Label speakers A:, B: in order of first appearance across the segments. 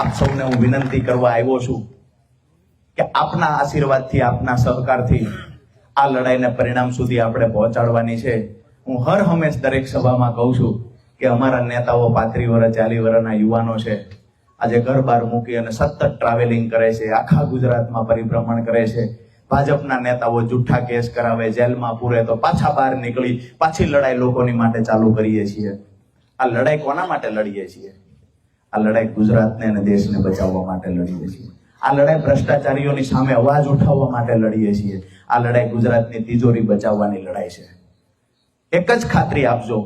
A: આપ સૌને હું વિનંતી કરવા આવ્યો છું કે આપના આશીર્વાદથી, આપના સહકારથી આ લડાઈને પરિણામ સુધી આપણે પહોંચાડવાની છે. હું હર હંમેશ દરેક સભામાં કહું છું કે અમારા નેતાઓ પાંત્રી વર્ષ ચાલી વર્ષના યુવાનો છે. આજે ઘર બહાર મૂકી અને સતત ટ્રાવેલિંગ કરે છે, આખા ગુજરાતમાં પરિભ્રમણ કરે છે. ભાજપના નેતાઓ જુઠ્ઠા કેસ કરાવે, જેલમાં પૂરે તો પાછા બહાર નીકળી, પાછી લડાઈ લોકોની માટે ચાલુ કરીએ છીએ. આ લડાઈ કોના માટે લડીએ છીએ? આ લડાઈ ગુજરાતને અને દેશને બચાવવા માટે લડીએ છીએ. આ લડાઈ ભ્રષ્ટાચારીઓની સામે અવાજ ઉઠાવવા માટે લડીએ છીએ. આ લડાઈ ગુજરાતની તિજોરી બચાવવાની લડાઈ છે. એક જ ખાતરી આપજો,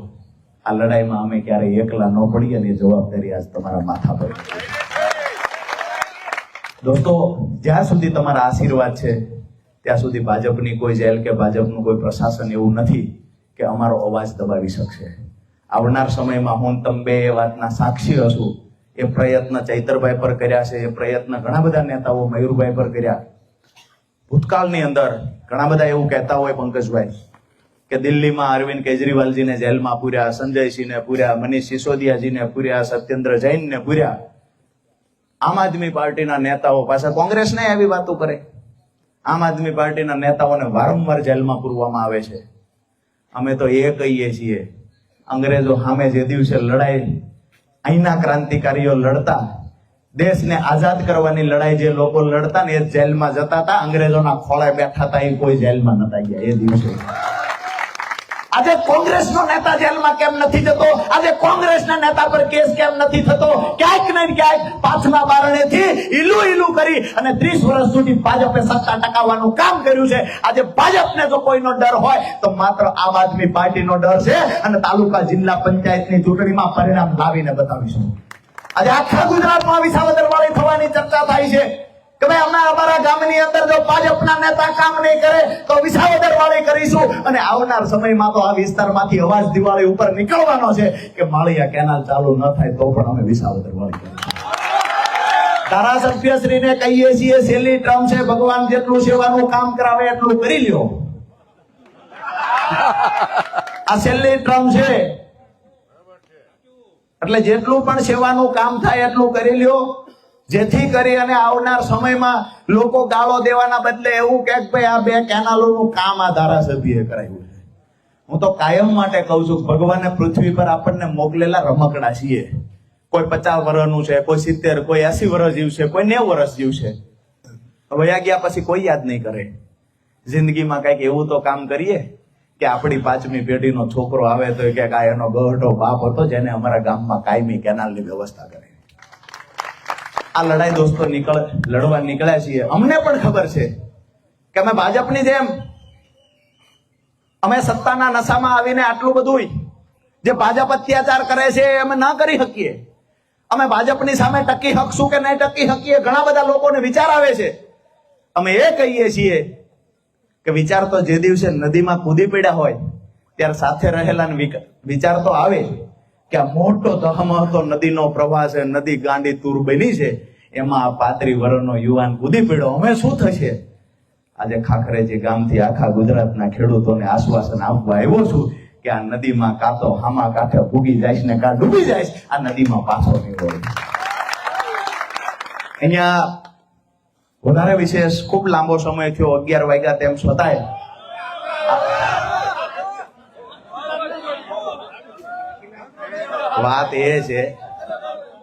A: આ લડાઈમાં અમે ક્યારેય એકલા ન પડીએ અને જવાબદારી આજ તમારા માથા પર દોસ્તો, જ્યાં સુધી તમારા આશીર્વાદ છે, ત્યાં સુધી ભાજપની કોઈ જેલ કે ભાજપનું કોઈ પ્રશાસન એવું નથી કે અમારો અવાજ દબાવી શકશે. આવનાર સમયમાં હું તમે બે વાતના સાક્ષી હશું. એ પ્રયત્ન ચૈતરભાઈ પર કર્યા છે, એ પ્રયત્ન ઘણા બધા નેતાઓ મયુરભાઈ પર કર્યા. ભૂતકાળની અંદર ઘણા બધા એવું કહેતા હોય પંકજભાઈ કે દિલ્હીમાં અરવિંદ કેજરીવાલજીને જેલમાં પૂર્યા, સંજયસિંહને પૂર્યા, મનીષ સિસોદિયાજીને પૂર્યા, સત્યેન્દ્ર જૈનને પૂર્યા. આમ આદમી પાર્ટીના નેતાઓ પાછા કોંગ્રેસને આવી વાતો કરે. આમ આદમી પાર્ટીના નેતાઓને વારંવાર જેલમાં પૂરવામાં આવે છે. અમે તો એ કહીએ છીએ, અંગ્રેજો સામે જે દિવસે લડાઈ અહીંના ક્રાંતિકારીઓ લડતા, દેશને આઝાદ કરવાની લડાઈ જે લોકો લડતા ને એ જેલમાં જતા હતા, અંગ્રેજોના ખોળે બેઠા હતા, એ કોઈ જેલમાં નતા ગયા એ દિવસે. આજે કોંગ્રેસનો નેતા જેલમાં કેમ નથી જતો? આજે કોંગ્રેસના નેતા પર કેસ કેમ નથી થતો? ક્યાંક ને ક્યાંક પાછના બારણેથી ઈલું ઈલું કરી અને 30 વર્ષ સુધી ભાજપે સત્તા ટકાવવાનું કામ કર્યું છે. આજે ભાજપને જો કોઈનો ડર હોય, તો માત્ર આમ આદમી પાર્ટીનો ડર છે અને તાલુકા જિલ્લા પંચાયતની ચૂંટણીમાં પરિણામ લાવીને બતાવીશું. આજે આખા ગુજરાતમાં વિસાવદર વાળી થવાની ચર્ચા થાય છે. ભગવાન જેટલું સેવાનું કામ કરાવે એટલું કરી લ્યો. આ છેલ્લી ટ્રમ છે. એટલે જેટલું પણ સેવાનું કામ થાય એટલું કરી લ્યો. જેથી કરી અને આવનાર સમયમાં લોકો ગાળો દેવાના બદલે એવું કે ભાઈ આ બે કેનાલોનું કામ આ ધારાસભ્યએ કરાવ્યું છે. હું તો કાયમ માટે કહું છું ભગવાને પૃથ્વી પર આપણને મોકલેલા રમકડા છીએ. કોઈ પચાસ વર્ષનું છે, કોઈ સિત્તેર, કોઈ એસી વર્ષ જીવશે કોઈ નેવ વર્ષ જીવશે વયા ગયા પછી કોઈ યાદ નહીં કરે. જિંદગીમાં કંઈક એવું તો કામ કરીએ કે આપણી પાંચમી પેઢીનો છોકરો આવે તો કે આ એનો ગઢો બાપ હતો જેને અમારા ગામમાં કાયમી કેનાલની વ્યવસ્થા કરે આ લડાઈ દોસ્તો નીકળ લડવા નીકળ્યા છીએ. અમને પણ ખબર છે કે અમે ભાજપની જેમ અમે સત્તાના નશામાં આવીને આટલું બધું જે ભાજપ અત્યાચાર કરે છે અમે ના કરી શકીએ. અમે ભાજપની સામે ટકી શકશું કે નહીં ટકી શકીએ ઘણા બધા લોકોને વિચાર આવે છે. અમે એ કહીએ છીએ કે વિચાર તો જે દિવસે નદીમાં કૂદી પડ્યા હોય, ત્યારે સાથે રહેલા વિચાર તો આવે કે આ મોટો ધહમહતો નદીનો પ્રવાહ છે, નદી ગાંડી તૂર બની છે, એમાં આ પાત્રી યુવાન કૂદી પડ્યો. અમે શું થશે? આજે ખાખરેજી ગામથી આખા ગુજરાતના ખેડૂતોને આશ્વાસન આપવા આવ્યો છું કે આ નદીમાં કાં તો હામા કાંઠે ફૂગી જાય ને કાં ડૂબી જાય આ નદીમાં પાછો નહીં હોય અહીંયા વધારે વિશેષ ખૂબ લાંબો સમય થયો, અગિયાર વાગ્યા તેમ છતાંય. વાત એ છે,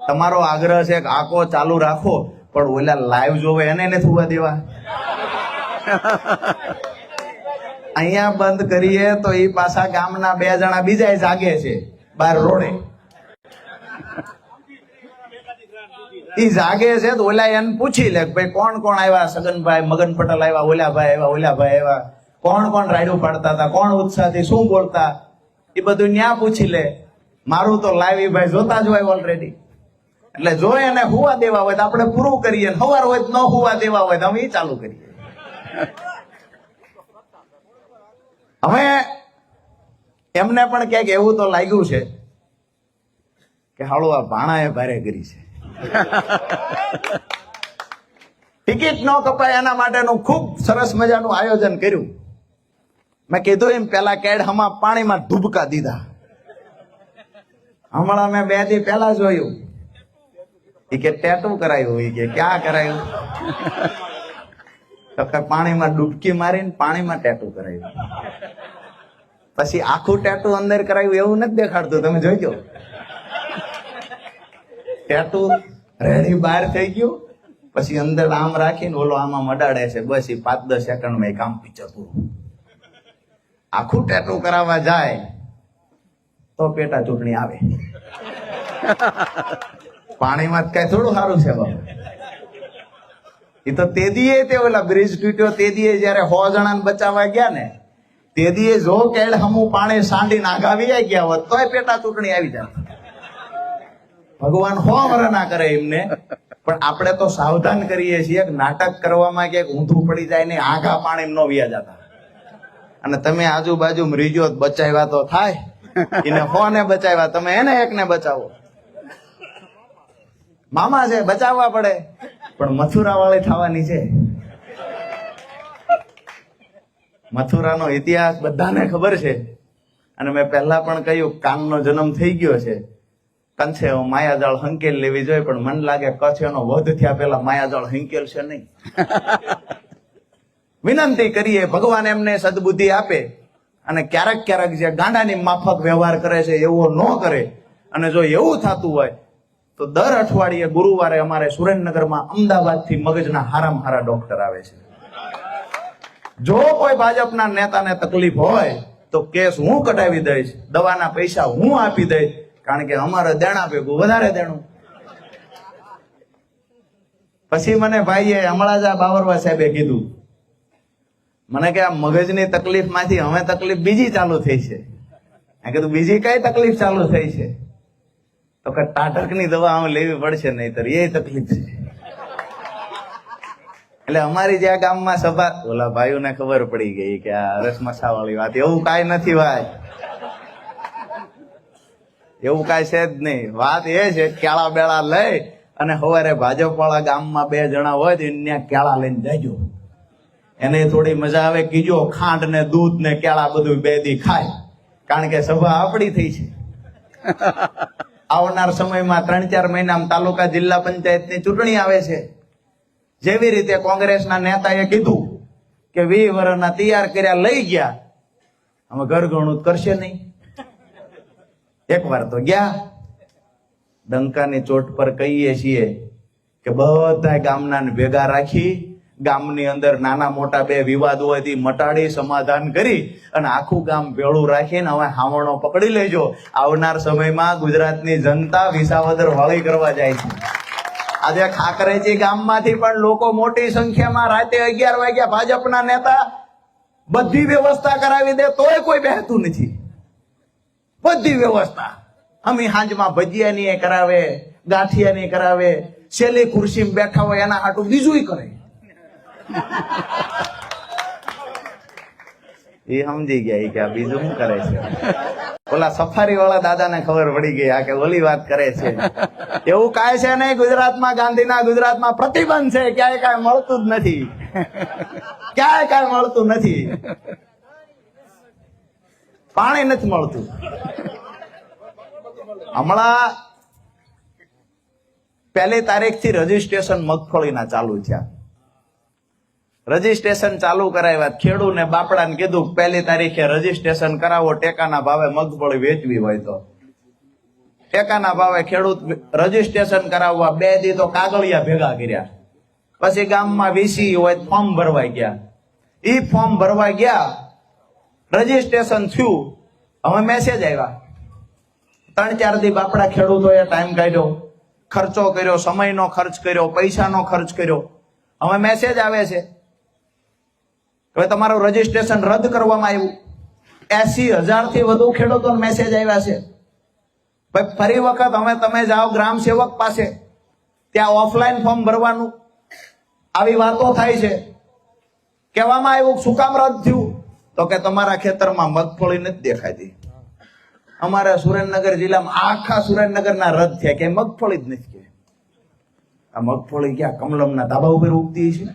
A: તમારો આગ્રહ છે આકો ચાલુ રાખો, પણ ઓલા લાઈવ જોવે એને એને થવા દેવા. અહીંયા બંધ કરીએ તો એ પાછા ગામના બે જણા બીજા જાગે છે, બાર રોડે. એ જાગે છે તો ઓલા એને પૂછી લે ભાઈ કોણ કોણ આવ્યા? સગનભાઈ, મગન પટેલ આવ્યા ઓલા ભાઈ આવ્યા ઓલા ભાઈ આવ્યા. કોણ કોણ રાયડું પાડતા હતા? કોણ ઉત્સાહથી શું બોલતા? એ બધું ન્યા પૂછી લે. મારું તો લાઈવ ભાઈ જોતા જ હોય ઓલરેડી એટલે જો એને હુવા દેવા હોય તો આપણે પૂરું કરીએ સવાર હોય તો ન હુવા દેવા હોય તો અમે એ ચાલુ કરીએ. હવે એમને પણ ક્યાંક એવું તો લાગ્યું છે કે હાળો આ ભાણાએ ભારે કરી છે. ટિકિટ ન કપાય એના માટેનું ખૂબ સરસ મજાનું આયોજન કર્યું. મેં કીધું એમ પેલા કેડ હમા પાણીમાં ધુબકા દીધા. હમણાં મેં બે દી પહેલા જોયું. એ કે ટેટુ કરાયું. એ કે ક્યાં કરાયું? તો કે પાણીમાં ડૂબકી મારીને પાણીમાં ટેટુ કરાયું. પછી આખું ટેટુ અંદર કરાયું એવું નથી દેખાડતું. તમે જોઈજો ટેટુ રેડી બહાર થઈ ગયું. પછી અંદર આમ રાખીને ઓલો આમાં મડાડે છે. બસ એ પાંચ દસ સેકન્ડમાં એ કામ પિક્ચર પૂરું. આખું ટેટુ કરાવવા જાય. તો પેટા ચૂંટણી આવે. પાણીમાં કઈ થોડું સારું છે એ તો તેદીએ તે ઓલા બ્રિજ તૂટ્યો તેદીએ જયારે સો જણાને બચાવવા ગયા ને તેદીએ જો કેળ હમું પાણી સાંડી નાગાવી આવી ગયા હોત, તોય પેટા ચૂંટણી આવી જાય ભગવાન હો વર ના કરે એમને. પણ આપણે તો સાવધાન કરીએ છીએ નાટક કરવામાં ક્યાંક ઊંધું પડી જાય ને આઘા પાણી નો વ્યા જતા. અને તમે આજુબાજુ મરીજો બચાવ્યા તો થાય. એને હોને બચાવ્યા? તમે એને એક ને બચાવો. મામા છે, બચાવવા પડે. પણ મથુરા વાળી થવાની છે. મથુરાનો ઇતિહાસ બધાને ખબર છે. અને મેં પહેલા પણ કહ્યું, કાનનો જન્મ થઈ ગયો છે. કંછે માયાજાળ હંકેલ લેવી જોઈએ, પણ મન લાગે કચ્છ એનો વધ થયા પેલા માયાજાળ હંકેલ છે નહીં. વિનંતી કરીએ, ભગવાન એમને સદબુદ્ધિ આપે. અને ક્યારેક ક્યારેક જે ગાંડાની માફક વ્યવહાર કરે છે, એવો ન કરે. અને જો એવું થતું હોય, તો દર અઠવાડિયે ગુરુવારે અમારે સુરેન્દ્રનગરમાં અમદાવાદથી મગજના હારામ હારા ડોક્ટર આવે છે. જો કોઈ ભાજપના નેતાને તકલીફ હોય, તો કેસ હું કટાવી દઈશ, દવાના પૈસા હું આપી દઈશ, કારણ કે અમારે દેણા ભેગું વધારે દેણું. પછી મને ભાઈએ હમણાં બાવરવા સાહેબે કીધું મને કે આ મગજની તકલીફમાંથી હવે તકલીફ બીજી ચાલુ થઈ છે. મેં કીધું, બીજી કઈ તકલીફ ચાલુ થઈ છે? તો કે ટાટકની દવા હવે લેવી પડશે નહીતર, એ તકલીફ છે. એટલે અમારી જે આ ગામમાં સભા, ઓલા ભાઈઓને ખબર પડી ગઈ કે આ રસમસા વાળી વાત, એવું કાંઈ નથી ભાઈ. એવું કાંઈ છે જ નહીં. વાત એ છે કેળા બેળા લઈ અને સવારે ભાજપ વાળા ગામમાં બે જણા હોય તો એને કેળા લઈને જજો. એને થોડી મજા આવે કીજો ખાંડ ને દૂધ ને કેળા બધું બે દી ખાય. કારણ કે સભા આપણી થઈ છે. આવનાર સમયમાં ત્રણ ચાર મહિનામાં તાલુકા જિલ્લા પંચાયતની ચૂંટણી આવે છે. જેવી રીતે કોંગ્રેસના નેતાએ કીધું કે વી વર્ષના તૈયાર કર્યા લઈ ગયા. અમે ઘર ઘણું કરશે નહીં. એક વાર તો ગયા. ડંકાની ચોટ પર કહીએ છીએ કે બધા ગામના ભેગા રાખી ગામની અંદર નાના મોટા બે વિવાદોથી મટાડી સમાધાન કરી અને આખું ગામ ભેળું રાખીને હવે હાવણો પકડી લેજો. આવનાર સમયમાં ગુજરાતની જનતા વિસાવદર વાળી કરવા જાય છે. આજે ખાકરેજી ગામમાંથી પણ લોકો મોટી સંખ્યામાં રાતે અગિયાર વાગ્યા ભાજપના નેતા બધી વ્યવસ્થા કરાવી દે તોય કોઈ બેહતું નથી. બધી વ્યવસ્થા. અમે હાંજમાં ભજીયાની કરાવે, ગાંઠિયાની કરાવે છેલ્લી ખુરશીમાં બેઠા હોય એના હાટું બીજું કરે. એ સમજી ગયા કે આ બીજું શું કરે છે? ઓલા સફારી વાળા દાદાને ખબર પડી ગઈ, આ કે ઓલી વાત કરે છે. એવું કાય છે નહીં, ગુજરાતમાં ગાંધીના ગુજરાતમાં પ્રતિબંધ છે, ક્યાંય કાંઈ મળતું જ નથી. ક્યાંય કાંઈ મળતું નથી. પાણી નથી મળતું. હમણાં પહેલી તારીખથી રજીસ્ટ્રેશન મગફળીના ચાલુ થયા. રજીસ્ટ્રેશન ચાલુ કરાવ્યા ખેડૂને બાપડાને કીધું પહેલી તારીખે રજીસ્ટ્રેશન કરાવો, ટેકાના ભાવે મગફળી વેચવી હોય તો. ટેકાના ભાવે ખેડૂત રજીસ્ટ્રેશન કરાવવા બે દી તો કાગળિયા ભેગા કર્યા. પછી ગામમાં વીસી હોય ફોર્મ ભરવા ગયા. ઈ ફોર્મ ભરવા ગયા, રજીસ્ટ્રેશન થયું. હવે મેસેજ આવ્યા. ત્રણ ચાર દી બાપડા ખેડૂતોએ ટાઈમ કાઢ્યો. ખર્ચો કર્યો, સમયનો ખર્ચ કર્યો, પૈસાનો ખર્ચ કર્યો. હવે મેસેજ આવે છે. હવે તમારું રજીસ્ટ્રેશન રદ કરવામાં આવ્યું. એસી હજારથી વધુ ખેડૂતો મેસેજ આવ્યા છે. ભાઈ, ફરી વખત હવે તમે જાઓ ગ્રામ સેવક પાસે. ત્યાં ઓફલાઈન ફોર્મ ભરવાનું. આવી વાતો થાય છે. કહેવામાં આવ્યું શું કામ રદ થયું? તો કે તમારા ખેતરમાં મગફળી નથી દેખાતી. અમારા સુરેન્દ્રનગર જિલ્લામાં આખા સુરેન્દ્રનગરના રદ થયા. કે મગફળી જ નથી કે. આ મગફળી ક્યાં કમલમના ધાબા ઉપર ઉગતી છે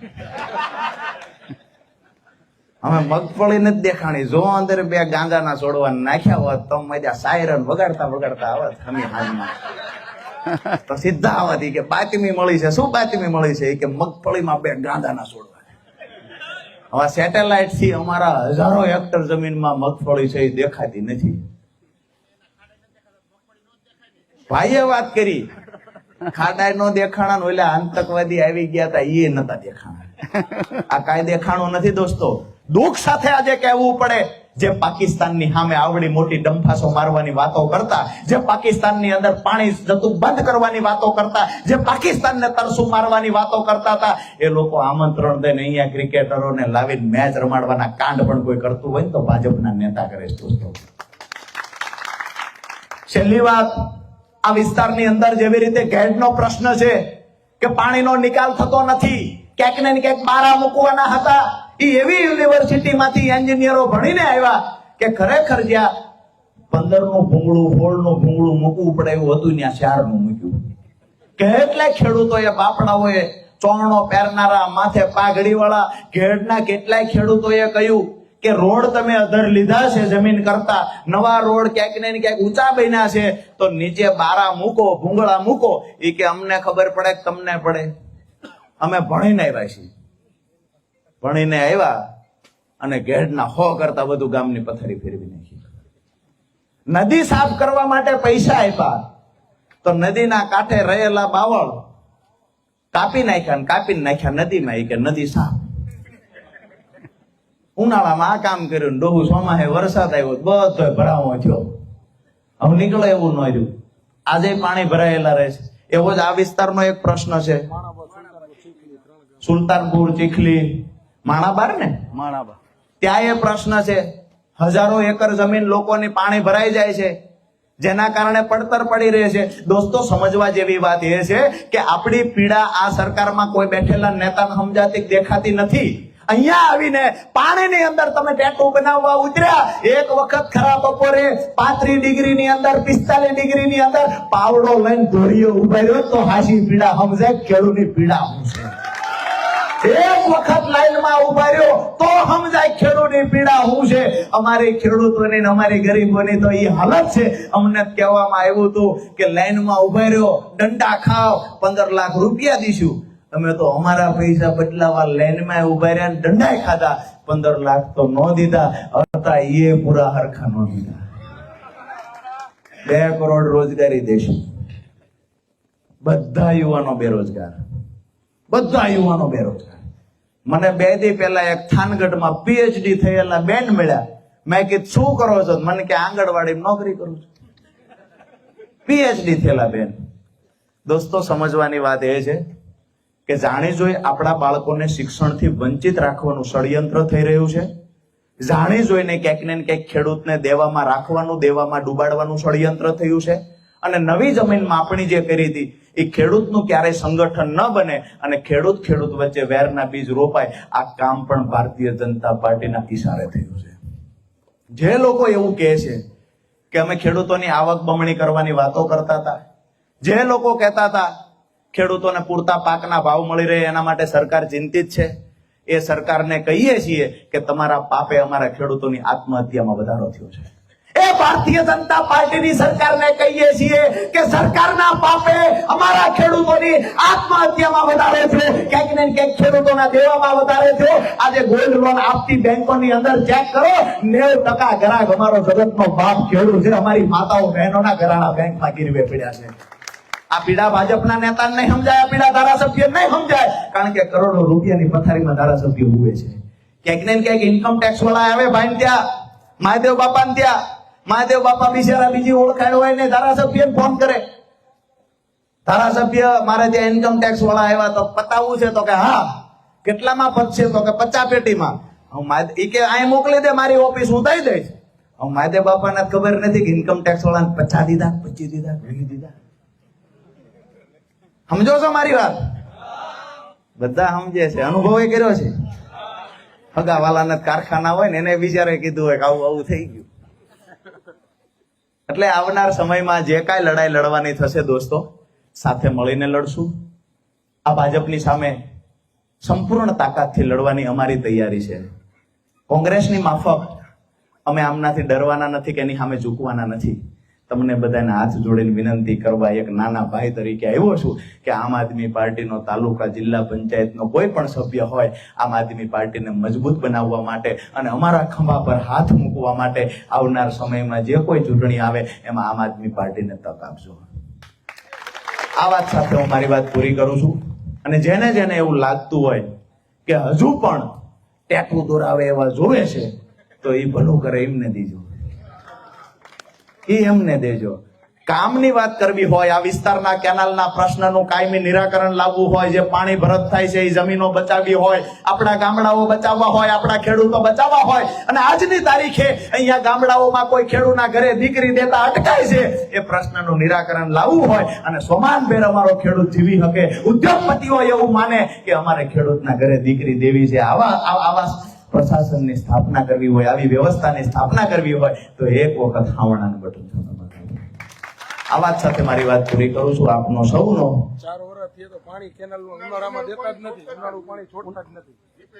A: અમે મગફળી નથી દેખાણી. જો અંદર બે ગાંજાના છોડવા નાખ્યા હોત, તો મજા સાયરન વગાડતા વગાડતા આવત ખમી હાલમાં. તો સીધા આવવાથી કે બાતમી મળી છે. શું બાતમી મળી છે? કે મગફળીમાં બે ગાંદાના છોડવા હવે સેટેલાઇટથી અમારા હજારો હેક્ટર જમીનમાં મગફળી છે એ દેખાતી નથી. ભાઈએ વાત કરી. ખાડાય નો દેખાણા ઓલા આતંકવાદી આવી ગયા હતા એ નતા દેખાણા. આ કાંઈ દેખાણું નથી દોસ્તો. દુઃખ સાથે આજે કહેવું પડે, જે પાકિસ્તાનની સામે આવડી મોટી ડંફાસો મારવાની વાતો કરતા, જે પાકિસ્તાનની અંદર પાણી જતું બંધ કરવાની વાતો કરતા, જે પાકિસ્તાનને તરસું મારવાની વાતો કરતા હતા, એ લોકો આમંત્રણ દઈને અહીંયા ક્રિકેટરોને લાવીને મેચ રમાડવાના કાંડ પણ કોઈ કરતું હોય તો ભાજપના નેતા કરે છેલ્લી વાત આ વિસ્તારની અંદર જેવી રીતે ગેડનો પ્રશ્ન છે કે પાણીનો નિકાલ થતો નથી, ક્યાંક ને ક્યાંક બારા મૂકવાના હતા એ એવી યુનિવર્સિટીમાંથી એન્જિનિયરો ભણીને આવ્યા કે ખરેખર જ્યાં પંદરનું ભૂંગળું સોળનું ભૂંગળું મૂકવું પડે એવું હતું, ત્યાં ચારનું મૂક્યું કેટલાય ખેડૂતોએ, બાપડાઓએ ચોરણો પહેરનારા માથે પાઘડી વાળા ઘેડના કેટલાય ખેડૂતોએ કહ્યું કે રોડ તમે અધર લીધા છે, જમીન કરતા, નવા રોડ ક્યાંક ને ક્યાંક ઊંચા બન્યા છે, તો નીચે બારા મૂકો, ભૂંગળા મૂકો એ કે અમને ખબર પડે કે તમને પડે. અમે ભણીને આવ્યા છીએ. ભણીને આવ્યા અને ઘેડના હો કરતા બધું ગામની પથારી ફેરવી નાખી. નદી સાફ કરવા માટે પૈસા આપ્યા. તો નદીના કાંઠે રહેલા બાવળ કાપી નાખ્યા કાપી નાખ્યા નદીમાં એ કે નદી સાફ. ઉનાળામાં આ કામ કર્યું ડોહું સોમાહે વરસાદ આવ્યો બધો ભરાવો થયો. હવે નીકળે એવું ન રહ્યું. આજે પાણી ભરાયેલા રહે છે એવો જ આ વિસ્તારનો એક પ્રશ્ન છે. સુલતાનપુર ચીખલી માણાબાર ને?
B: માણાબાર.
A: ત્યાં એ પ્રશ્ન છે. હજારો એકર જમીન લોકોની પાણી ભરાઈ જાય છે. જેના કારણે પડતર પડી રહે છે. દોસ્તો સમજવા જેવી વાત એ છે કે આપણી પીડા આ સરકારમાં કોઈ બેઠેલા નેતા સમજાતી દેખાતી નથી. અહીંયા આવીને પાણીની અંદર તમે ટેટુ બનાવવા ઉતર્યા. એક વખત ખરા બપોરે પાંત્રીસ ડિગ્રી ની અંદર, પિસ્તાલીસ ડિગ્રી ની અંદર પાવડો લઈને ધોરીઓ ઊભા તો હાસી પીડા સમજે ખેડૂની પીડા સમજે એક વખત લાઈનમાં ઊભા રહ્યો તો સમજાય ખેડૂતની પીડા શું છે અમારે ખેડૂતોની અમારી ગરીબોની તો એ હાલત છે. અમને કહેવામાં આવ્યું હતું કે લાઈનમાં ઊભા રહ્યો દંડા ખાઓ પંદર લાખ રૂપિયા દઈશું અમે તો અમારા પૈસા બદલાવા લાઈનમાં ઊભા રહ્યા દંડાય ખાધા. પંદર લાખ તો ન દીધા. હતા એ પૂરા હરખા ન દીધા. બે કરોડ રોજગારી દેશું. બધા યુવાનો બેરોજગાર. બધા યુવાનો બેરોજગાર. મને બે દી પહેલા એક થાનગઢમાં પીએચડી થયેલા બેન મળ્યા. મેં કીધું, શું કરો છો? મને કે આંગણવાડી નોકરી કરું છું. પીએચડી થયેલા બેન. દોસ્તો, સમજવાની વાત એ છે કે જાણી જોઈ આપણા બાળકોને શિક્ષણથી વંચિત રાખવાનું ષડયંત્ર થઈ રહ્યું છે? જાણી જોઈને ક્યાંક ને ક્યાંક ખેડૂતને દેવામાં રાખવાનું, દેવામાં ડૂબાડવાનું ષડયંત્ર થયું છે? અને નવી જમીન માપણી જે કરી હતી, એ ખેડૂતનું ક્યારેય સંગઠન ન બને અને ખેડૂત ખેડૂત વચ્ચે વેરના બીજ રોપાય, આ કામ પણ ભારતીય જનતા પાર્ટીના ઇશારે થયું છે. જે લોકો એવું કહે છે કે અમે ખેડૂતોની આવક બમણી કરવાની વાતો કરતા હતા, જે લોકો કહેતા હતા ખેડૂતોને પૂરતા પાકના ભાવ મળી રહે, એના માટે સરકાર ચિંતિત છે. એ સરકારને કહીએ છીએ કે તમારા પાપે અમારા ખેડૂતોની આત્મહત્યામાં વધારો થયો છે. એ ભારતીય જનતા પાર્ટીની સરકારને કહીએ છીએ કે સરકારના પાપે અમારા ખેડૂતોની આત્મહત્યામાં વધારે છે ક્યાંક ને ક્યાંક ખેડૂતોના દેવામાં વધારે છે આજે ગોલ્ડ લોન આપતી બેંકોની અંદર ચેક કરો, નેવ ટકા ગ્રાહક અમારો જગતનો બાપ ખેડૂત છે. અમારી માતાઓ બહેનોના ઘરાણા બેંકમાં ગીરવે પડ્યા છે. આ પીડા ભાજપના નેતાને નહીં સમજાય, આ પીડા ધારાસભ્ય નહીં સમજાય. કારણ કે કરોડો રૂપિયાની પથારીમાં ધારાસભ્ય ઉભે છે. ક્યાંક ને ક્યાંક ઇન્કમ ટેક્સ વાળા આવે ભાઈ ત્યાં. મહાદેવ બાપા ત્યાં. મહાદેવ બાપા બિચારા બીજી ઓળખાણ હોય ને ધારાસભ્ય ફોન કરે. ધારાસભ્ય, મારે ત્યાં ઇન્કમ ટેક્સ વાળા આવ્યા તો પતાવવું છે. તો કે, હા. કેટલામાં પતશે? તો કે, પચાસ પેટીમાં. ઈ કે અહીં મોકલી દે, મારી ઓફિસ હું દઈ દઈશ મહાદેવ બાપાને ખબર નથી કે ઇન્કમ ટેક્સ વાળાને પચાસ દીધા, પચીસ દીધા, વીસ દીધા. સમજો છો મારી વાત? બધા સમજે છે. અનુભવ એ કર્યો છે? હગાવાલાના કારખાના હોય ને, એને બિચારે કીધું હોય કે આવું આવું થઈ ગયું. એટલે આવનાર સમયમાં જે કાંઈ લડાઈ લડવાની થશે દોસ્તો, સાથે મળીને લડશું. આ ભાજપની સામે સંપૂર્ણ તાકાતથી લડવાની અમારી તૈયારી છે. કોંગ્રેસની માફક અમે આમનાથી ડરવાના નથી કે એની સામે ઝૂકવાના નથી. તમને બધાને હાથ જોડીને વિનંતી કરવા એક નાના ભાઈ તરીકે આવ્યો છું કે આમ આદમી પાર્ટીનો તાલુકા જિલ્લા પંચાયતનો કોઈ પણ સભ્ય હોય, આમ આદમી પાર્ટીને મજબૂત બનાવવા માટે અને અમારા ખંભા પર હાથ મૂકવા માટે આવનાર સમયમાં જે કોઈ ચૂંટણી આવે, એમાં આમ આદમી પાર્ટીને તક આપજો. આ વાત સાથે હું મારી વાત પૂરી કરું છું. અને જેને જેને એવું લાગતું હોય કે હજુ પણ ટેટુ દોરાવે એવા જોવે છે, તો એ ભલું કરે, એમને દીજો. એ એમને દેજો. કામની વાત કરવી હોય, આ વિસ્તારના કેનાલના પ્રશ્નનું કાયમી નિરાકરણ લાવવું હોય, જે પાણી ભરત થાય છે, એ જમીનો બચાવવી હોય, આપણા ગામડાઓ બચાવવા હોય, આપણા ખેડૂતો બચાવવા હોય, અને આજની તારીખે અહીંયા ગામડાઓમાં કોઈ ખેડૂતના ઘરે દીકરી દેતા અટકાય છે, એ પ્રશ્નનું નિરાકરણ લાવવું હોય, અને સોમાનભેર અમારો ખેડૂત જીવી શકે. ઉદ્યોગપતિઓ એવું માને કે અમારે ખેડૂતના ઘરે દીકરી દેવી છે. આવા આવા પ્રશાસનની સ્થાપના કરવી હોય આવી વ્યવસ્થાની સ્થાપના કરવી હોય તો એક વખત હાવણાનું બટન દબાવવું. આ વાત સાથે મારી વાત પૂરી કરું છું. આપનો સૌનો
B: ચાર વર્ષથી તો પાણી કેનાલ ઉનાળામાં દેતા જ નથી. ઉનાળું પાણી છોડતા જ નથી.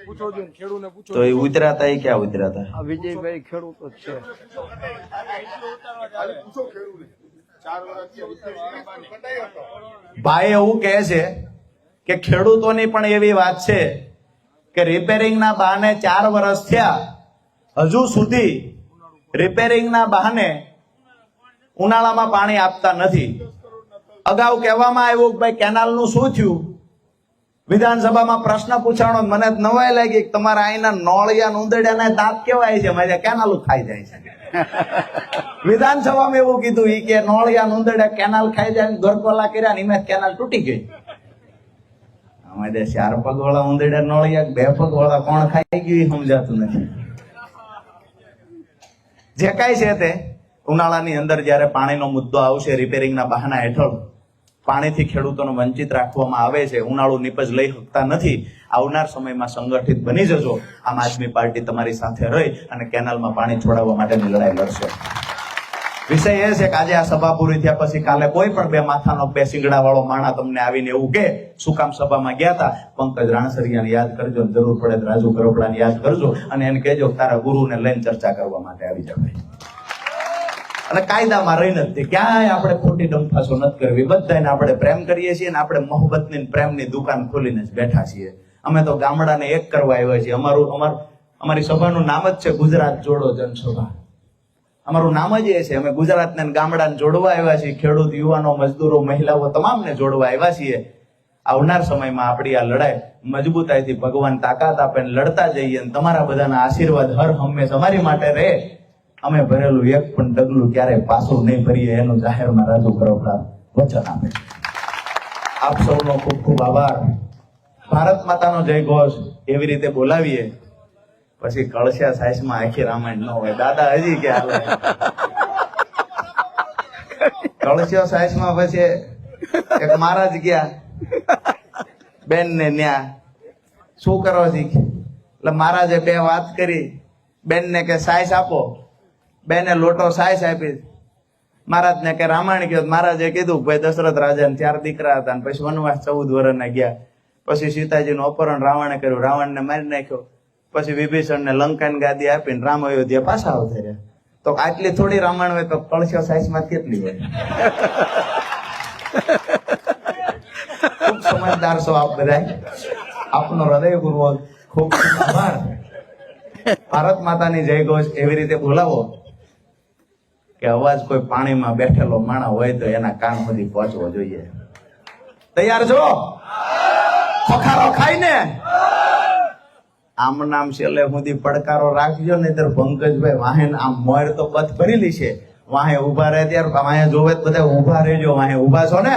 B: પૂછો જોઈને ખેડૂને પૂછો
A: તો એ ઉતરાતા એ ક્યાં ઉતરાતા?
C: આ વિજયભાઈ ખેડૂતો જ છે.
A: ભાઈ એવું કહે છે કે ખેડૂતોની પણ એવી વાત છે કે રિપેરિંગના બહાને ચાર વર્ષ થયા, હજુ સુધી રિપેરિંગના બહાને ઉનાળામાં પાણી આપતા નથી. અગાઉ કહેવામાં આવ્યું કે ભાઈ કેનાલનું શું થયું? વિધાનસભામાં પ્રશ્ન પૂછાણો મને નવાઈ લાગી કે તમારા અહીંના નોળિયા ઉંદરડાના દાંત કેવાય છે? મારે કેનાલ ખાઈ જાય છે. વિધાનસભામાં એવું કીધું ઈ કે નોળિયા ઉંદરડા કેનાલ ખાઈ જાય ને ગરકોલા કર્યા ને એમાં કેનાલ તૂટી ગઈ. અમારે ચાર પગ વાળા ઉંદરડા નોળિયા બે પગ વાળા કોણ ખાઈ ગયું એ સમજાતું નથી. જે કાંઈ છે તે, ઉનાળાની અંદર જ્યારે પાણીનો મુદ્દો આવશે રિપેરિંગના બહાના હેઠળ, પાણીથી ખેડૂતોને વંચિત રાખવામાં આવે છે, ઉનાળુ નીપજ લઈ શકતા નથી, આવનાર સમયમાં સંગઠિત બની જજો. આમ આદમી પાર્ટી તમારી સાથે રહી અને કેનાલમાં પાણી છોડાવવા માટેની લડાઈ લડશે. વિષય એ છે કે આજે આ સભા પૂરી થયા પછી કાલે કોઈ પણ બે માથાનો બે સિંગડા વાળો માણા તમને આવીને એવું કે શું કામ સભામાં ગયા હતા પંકજ રાણસરિયાને યાદ કરજો અને જરૂર પડે રાજુ કરોપડાને યાદ કરજો અને એને કહેજો, તારા ગુરુને લઈને ચર્ચા કરવા માટે આવી જવાય અને કાયદામાં રહી નથી ક્યાંય આપણે ખોટી ડંફાસો નથી કરવી. બધાને આપણે પ્રેમ કરીએ છીએ અને આપણે મોહબ્બતની પ્રેમની દુકાન ખોલીને જ બેઠા છીએ. અમે તો ગામડાને એક કરવા આવ્યા છીએ. અમારું, અમાર, અમારી સભાનું નામ જ છે ગુજરાત જોડો જનસભા. અમારું નામ જ એ છે. અમે ગુજરાતને ગામડાને જોડવા આવ્યા છીએ. ખેડૂત, યુવાનો, મજદૂરો, મહિલાઓ તમામને જોડવા આવ્યા છીએ. આવનાર સમયમાં આપણી આ લડાઈ મજબૂતાઈથી ભગવાન તાકાત આપે ને લડતા જઈએ અને તમારા બધાના આશીર્વાદ હર હંમેશ અમારી માટે રહે. અમે ભરેલું એક પણ ડગલું ક્યારેય પાછું નહીં ભરીએ. એનું જાહેરમાં રાજુ કરોડા વચન આપે. આપ સૌનો ખૂબ ખૂબ આભાર. ભારત માતાનો જય ઘોષ. એવી રીતે બોલાવીએ. પછી કળશિયા સાઈસમાં આખી રામાયણ ન હોય. દાદા હજી કે કળશિયા સાઈસમાં પછી એક મહારાજ ગયા. બેન ને ન્યા શું કરો છે એટલે મહારાજે બે વાત કરી. બેન ને કે સાઈસ આપો. બેને લોટો સાઈસ આપી. મહારાજ ને કે રામાયણ કયો મહારાજે કીધું, ભાઈ દશરથ રાજા ચાર દીકરા હતા પછી વનવાસ ચૌદ વર્ષના ગયા. પછી સીતાજી નું અપહરણ રાવણે કર્યું. રાવણ ને મારી નાખ્યો. પછી વિભીષણ ને લંકાની ગાદી આપીને રામ અયોધ્યા પાછા આવતા તો આટલી થોડી રામાયણ હોય તો કળશો સાઈઝમાં કેટલી હોય? સમજદાર છો આપ બધા આપનો હૃદય પૂર્વક ખૂબ આભાર. ભારત માતાની જય ઘોષ એવી રીતે બોલાવો કે અવાજ કોઈ પાણીમાં બેઠેલો માણા હોય તો એના કાન સુધી પહોંચવો જોઈએ. તૈયાર છો? ખોખારો ખાઈને? આમ નામ છેલ્લે સુધી પડકારો રાખજો, નહીતર પંકજભાઈ વાહે આમ મોર તો બથ ભરેલી છે. વાહે ઊભા રહે ત્યારે, વાહે જોવે બધા ઊભા રહેજો, વાહે ઊભા છો ને?